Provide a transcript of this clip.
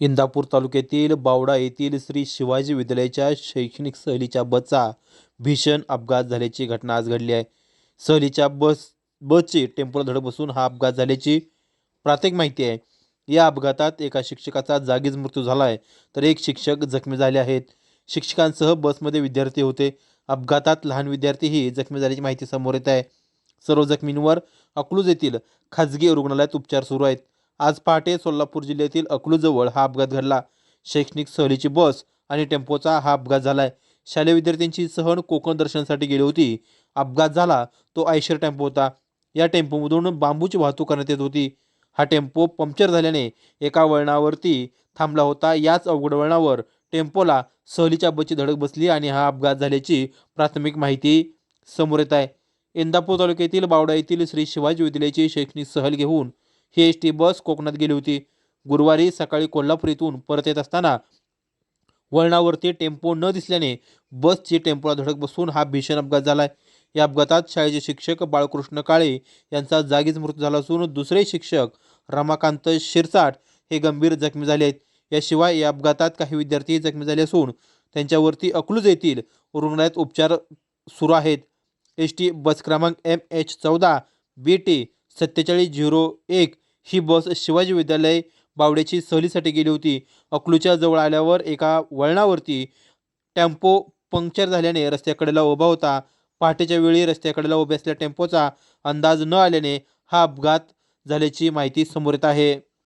इंदापूर तालुक्यातील बावडा येथील श्री शिवाजी विद्यालयाच्या शैक्षणिक सहलीच्या बसचा भीषण अपघात झाल्याची घटना आज घडली आहे. सहलीच्या बस बसची टेम्पोला धडक बसून हा अपघात झाल्याची प्राथमिक माहिती आहे. या अपघातात एका शिक्षकाचा जागीच मृत्यू झाला आहे तर एक शिक्षक जखमी झाले आहेत. शिक्षकांसह बसमध्ये विद्यार्थी होते. अपघातात लहान विद्यार्थीही जखमी झाल्याची माहिती समोर येत आहे. सर्व जखमींवर अकलूज येथील खाजगी रुग्णालयात उपचार सुरू आहेत. आज पहाटे सोलापूर जिल्ह्यातील अकलूजवळ हा अपघात घडला. शैक्षणिक सहलीची बस आणि टेम्पोचा हा अपघात झालाय. शालेय विद्यार्थ्यांची सहल कोकण दर्शनासाठी गेली होती. अपघात झाला तो आयशर टेम्पो होता. या टेम्पोमधून बांबूची वाहतूक करण्यात येत होती. हा टेम्पो पंक्चर झाल्याने एका वळणावरती थांबला होता. याच अवघड वळणावर टेम्पोला सहलीच्या बसची धडक बसली आणि हा अपघात झाल्याची प्राथमिक माहिती समोर येत आहे. इंदापूर तालुक्यातील बावडा येथील श्री शिवाजी विद्यालयाची शैक्षणिक सहल घेऊन ही एस टी बस कोकणात गेली होती. गुरुवारी सकाळी कोल्हापूर इथून परत येत असताना वळणावरती टेम्पो न दिसल्याने बसची टेम्पोला धडक बसून हा भीषण अपघात झाला आहे या अपघातात शाळेचे शिक्षक बाळकृष्ण काळे यांचा जागीच मृत्यू झाला असून दुसरे शिक्षक रमाकांत शिरसाट हे गंभीर जखमी झाले आहेत. याशिवाय या अपघातात काही विद्यार्थी जखमी झाले असून त्यांच्यावरती अकलूज येथील रुग्णालयात उपचार सुरू आहेत. एस टी बस क्रमांक एम एच चौदा बी टी सत्तेचाळीस झिरो एक ही बस शिवाजी विद्यालय बावड्याची सहलीसाठी गेली होती. अकलूच्या जवळ आल्यावर एका वळणावरती टेम्पो पंक्चर झाल्याने रस्त्याकडेला उभा होता. पहाटेच्या वेळी रस्त्याकडेला उभ्या असलेल्या टेम्पोचा अंदाज न आल्याने हा अपघात झाल्याची माहिती समोर येत आहे.